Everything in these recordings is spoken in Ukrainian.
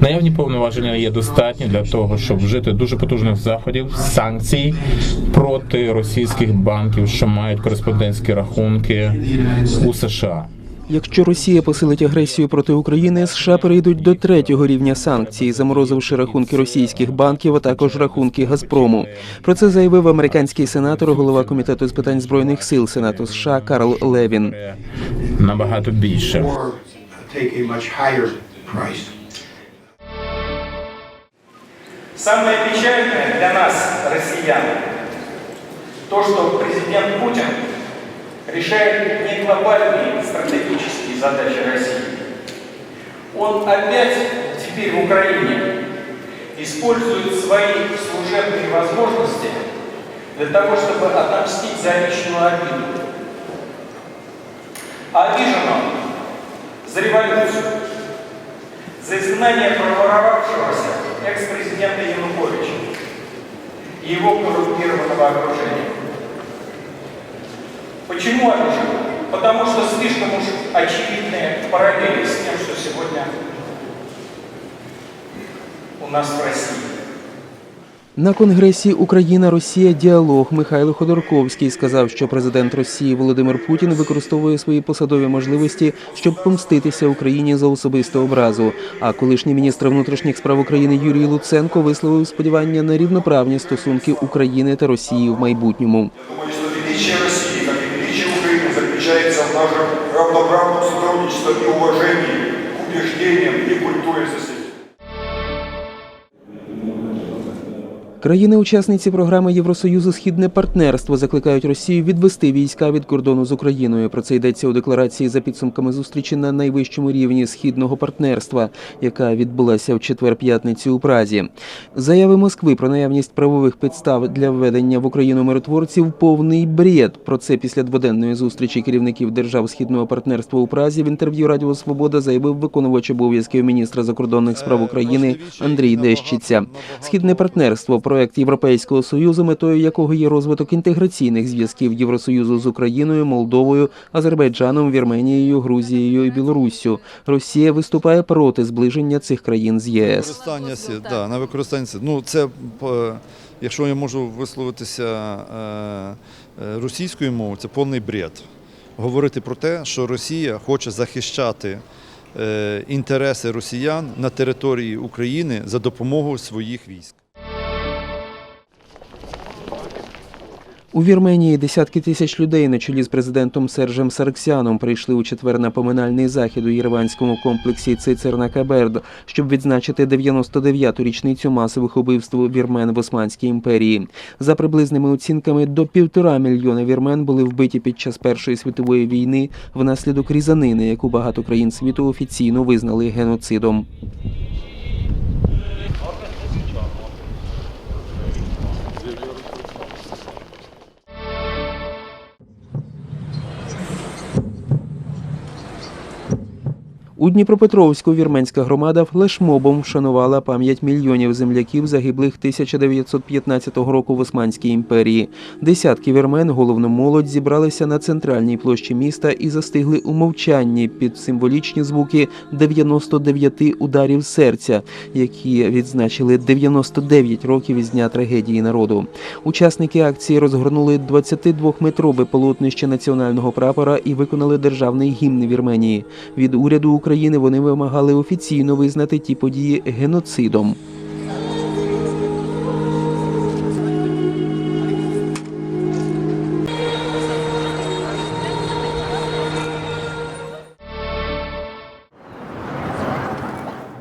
Наявні повноваження є достатні для того, щоб вжити дуже потужних заходів, санкцій проти російських банків, що мають кореспондентські рахунки у США. Якщо Росія посилить агресію проти України, США перейдуть до третього рівня санкцій, заморозивши рахунки російських банків, а також рахунки Газпрому. Про це заявив американський сенатор, голова комітету з питань збройних сил Сенату США Карл Левін. Набагато більше. Самое печальное для нас, россиян, то, что президент Путин решает не глобальные стратегические задачи России. Он опять теперь в Украине использует свои служебные возможности для того, чтобы отомстить за личную обиду. А обижен он за революцию, за изгнание проворовавшегося экс-президента Януковича и его коррумпированного окружения. Почему обижен? Потому что слишком уж очевидные параллели с тем, что сегодня у нас в России. На конгресі Україна Росія діалог Михайло Ходорковський сказав, що президент Росії Володимир Путін використовує свої посадові можливості, щоб помститися Україні за особисту образу. А колишній міністр внутрішніх справ України Юрій Луценко висловив сподівання на рівноправні стосунки України та Росії в майбутньому. Заключается в нашем равноправном сотрудничестве и уважении к убеждениям и культуре соседей. Країни-учасниці програми Євросоюзу Східне партнерство закликають Росію відвести війська від кордону з Україною. Про це йдеться у декларації за підсумками зустрічі на найвищому рівні східного партнерства, яка відбулася в четвер-п'ятницю у Празі. Заяви Москви про наявність правових підстав для введення в Україну миротворців повний бред. Про це після дводенної зустрічі керівників держав східного партнерства у Празі в інтерв'ю Радіо Свобода заявив виконувач обов'язків міністра закордонних справ України Андрій Дещиця. Східне партнерство проект Європейського союзу, метою якого є розвиток інтеграційних зв'язків Євросоюзу з Україною, Молдовою, Азербайджаном, Вірменією, Грузією і Білоруссю. Росія виступає проти зближення цих країн з ЄС. Да, на використання. Ну, це, якщо я можу висловитися е, е, російською мовою, це повний бред. Говорити про те, що Росія хоче захищати е, інтереси росіян на території України за допомогою своїх військ. У Вірменії десятки тисяч людей на чолі з президентом Сержем Сарксяном прийшли у четвер на поминальний захід у єреванському комплексі Цицерна Каберд, щоб відзначити 99-ту річницю масових убивств вірмен в Османській імперії. За приблизними оцінками, до півтора мільйона вірмен були вбиті під час Першої світової війни внаслідок різанини, яку багато країн світу офіційно визнали геноцидом. У Дніпропетровську вірменська громада флешмобом вшанувала пам'ять мільйонів земляків, загиблих 1915 року в Османській імперії. Десятки вірмен, головно молодь, зібралися на центральній площі міста і застигли у мовчанні під символічні звуки 99 ударів серця, які відзначили 99 років із дня трагедії народу. Учасники акції розгорнули 22-метрове полотнище національного прапора і виконали державний гімн Вірменії. Від уряду України вони вимагали офіційно визнати ті події геноцидом.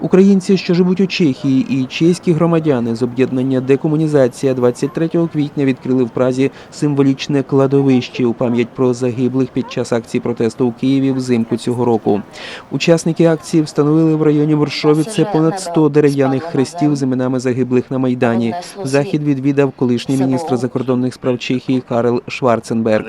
Українці, що живуть у Чехії, і чеські громадяни з об'єднання Декомунізація 23 квітня відкрили в Празі символічне кладовище у пам'ять про загиблих під час акції протесту у Києві взимку цього року. Учасники акції встановили в районі Боршовіце понад 100 дерев'яних хрестів з іменами загиблих на майдані. Захід відвідав колишній міністр закордонних справ Чехії Карл Шварценберг.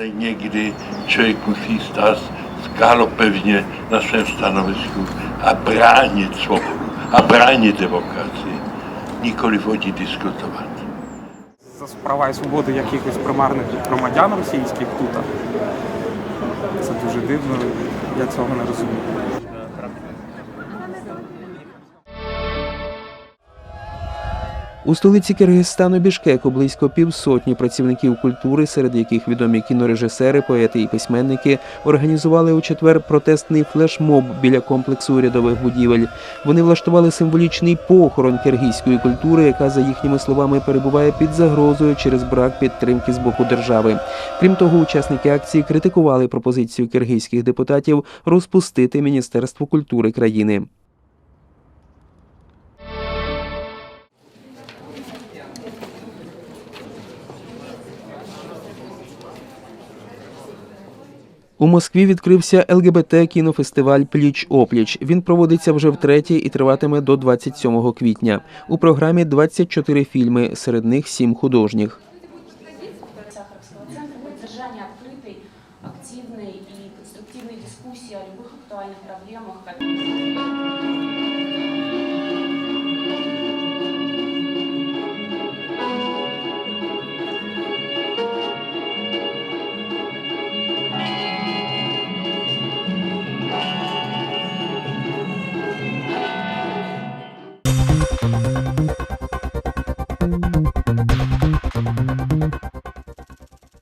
musí stát skálopevně na svém stanovisku a bránit svobodu a bránit demokracii. nikoli o дискутувати. за права і свободи якихось примарних громадян російських тут. Це дуже дивно, я цього не розумію. У столиці Киргизстану Бішкеку близько півсотні працівників культури, серед яких відомі кінорежисери, поети і письменники, організували у четвер протестний флешмоб біля комплексу урядових будівель. Вони влаштували символічний похорон киргизької культури, яка, за їхніми словами, перебуває під загрозою через брак підтримки з боку держави. Крім того, учасники акції критикували пропозицію киргизьких депутатів розпустити Міністерство культури країни. У Москві відкрився ЛГБТ кінофестиваль Пліч опліч. Він проводиться вже втретє і триватиме до 27 квітня. У програмі 24 фільми, серед них 7 художніх. Сахаровского центра поддержания открытой, активной и конструктивной дискуссии о любых актуальных проблемах.